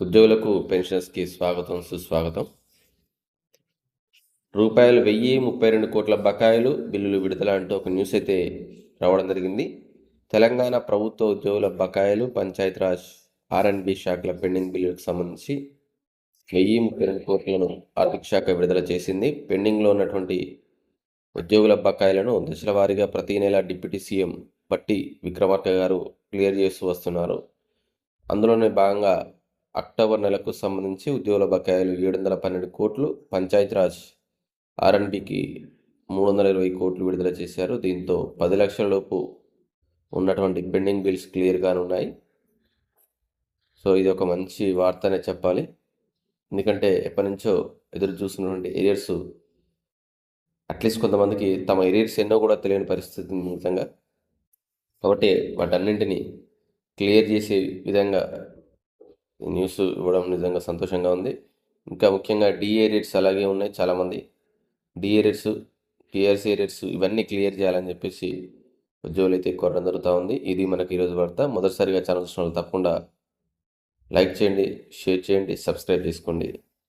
ఉద్యోగులకు పెన్షన్స్కి స్వాగతం సుస్వాగతం. రూపాయలు వెయ్యి ముప్పై రెండు కోట్ల బకాయిలు బిల్లులు విడుదల అంటూ ఒక న్యూస్ అయితే రావడం జరిగింది. తెలంగాణ ప్రభుత్వ ఉద్యోగుల బకాయిలు పంచాయతీరాజ్ ఆర్ఎండ్బి శాఖల పెండింగ్ బిల్లులకు సంబంధించి వెయ్యి ముప్పై రెండు కోట్లను ఆర్థిక శాఖ విడుదల చేసింది. పెండింగ్లో ఉన్నటువంటి ఉద్యోగుల బకాయిలను దశల వారీగా ప్రతి నెల డిప్యూటీ సీఎం బట్టి విక్రమార్క గారు క్లియర్ చేస్తూ వస్తున్నారు. అందులోనే భాగంగా అక్టోబర్ నెలకు సంబంధించి ఉద్యోగుల బకాయిలు ఏడు వందల పన్నెండు కోట్లు పంచాయతీరాజ్ ఆర్ఎండ్బికి మూడు వందల ఇరవై కోట్లు విడుదల చేశారు. దీంతో పది లక్షల లోపు ఉన్నటువంటి పెండింగ్ బిల్స్ క్లియర్గానే ఉన్నాయి. సో ఇది ఒక మంచి వార్త అనే చెప్పాలి. ఎందుకంటే ఎప్పటి నుంచో ఎదురు చూస్తున్నటువంటి ఏరియర్స్ అట్లీస్ట్ కొంతమందికి తమ ఏరియర్స్ ఎన్నో కూడా తెలియని పరిస్థితి నిజంగా. కాబట్టి వాటన్నింటినీ క్లియర్ చేసే విధంగా న్యూస్ ఇవ్వడం నిజంగా సంతోషంగా ఉంది. ఇంకా ముఖ్యంగా డిఏ రేట్స్ అలాగే ఉన్నాయి చాలామంది. డిఏ రేట్స్ టీఆర్సీ రేట్స్ ఇవన్నీ క్లియర్ చేయాలని చెప్పేసి ఉద్యోగులు అయితే కోరడం జరుగుతూ ఉంది. ఇది మనకి ఈరోజు వార్త. మొదటిసారిగా ఛానల్ చూసిన వాళ్ళు తప్పకుండా లైక్ చేయండి షేర్ చేయండి సబ్స్క్రైబ్ చేసుకోండి.